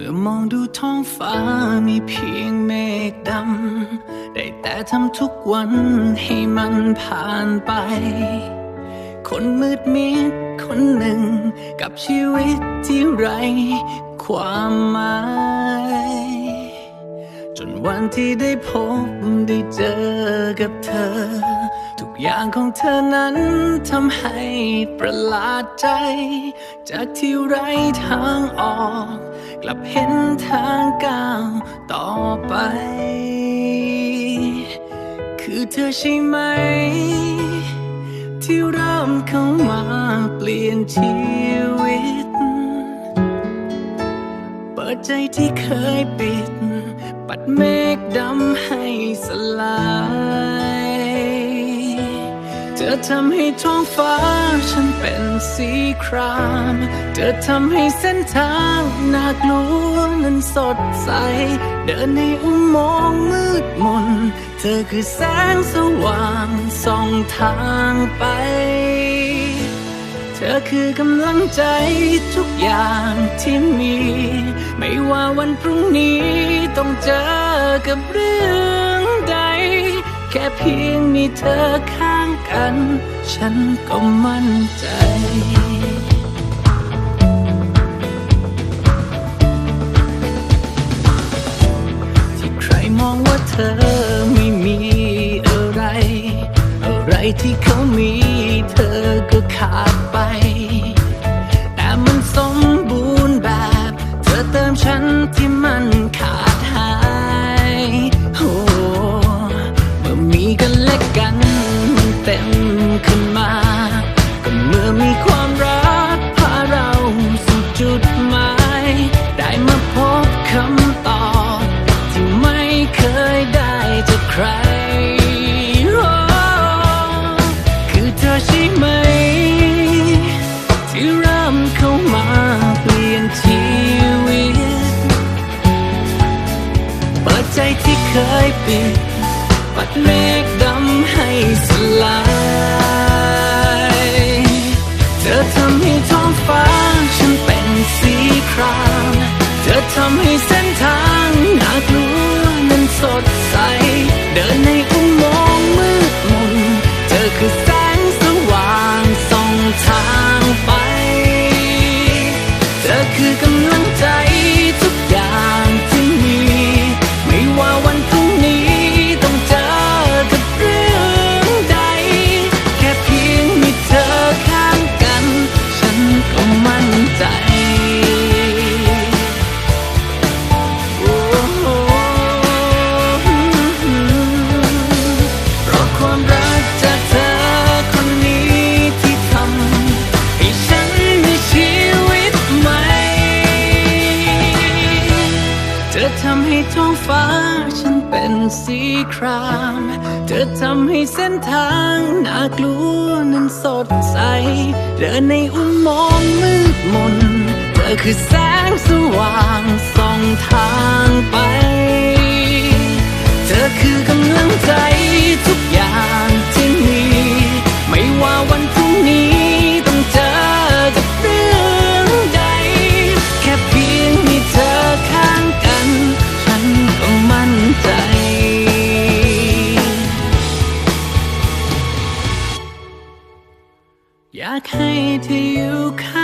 มื่อมองดูท้องฟ้ามีเพียงเมฆดำ ได้แต่ทำทุกวันให้มันผ่านไป คนมืดมิดคนหนึ่ง กับชีวิตที่ไร ความหมาย จนวันที่ได้พบได้เจอกับเธอ ทุกอย่างของเธอนั้นทำให้ประหลาดใจ จากที่ไรทางออก กลับเห็นทางก้าวต่อไป คือเธอใช่ไหม ที่เริ่มเข้ามาเปลี่ยนชีวิต เปิดใจที่เคยปิด ปัดเมฆดำให้สลาย เธอทำให้ท้องฟ้าฉันเป็นสีคราม เธอทำให้เส้นทางน่ากลัวนั้นสดใส เดินในอุโมงค์มืดมน เธอคือแสงสว่างส่องทางไป เธอคือกำลังใจทุกอย่างที่มี ไม่ว่าวันพรุ่งนี้ต้องเจอกับเรื่อง แค่เพียงมีเธอข้างกัน ฉันก็มั่นใจที่ใครมองว่าเธอไม่มีอะไร อะไรที่เขามีเธอก็ขาดไป ใจที่เคยปิด ปัดเมฆดำให้สลาย เธอทำให้ท้องฟ้า ฉันเป็นสีคราม เธอทำให้เส้นทางน่ากลัวนั้นสดใส เดินในอุโมงค์มืดมน เธอคือ ทำให้ท้องฟ้าฉันเป็นสีคราม เธอทำให้เส้นทางน่ากลัวนั้นสดใส เดินในอุโมงค์มืดมน เธอคือแสงสว่างส่องทางไป อยาก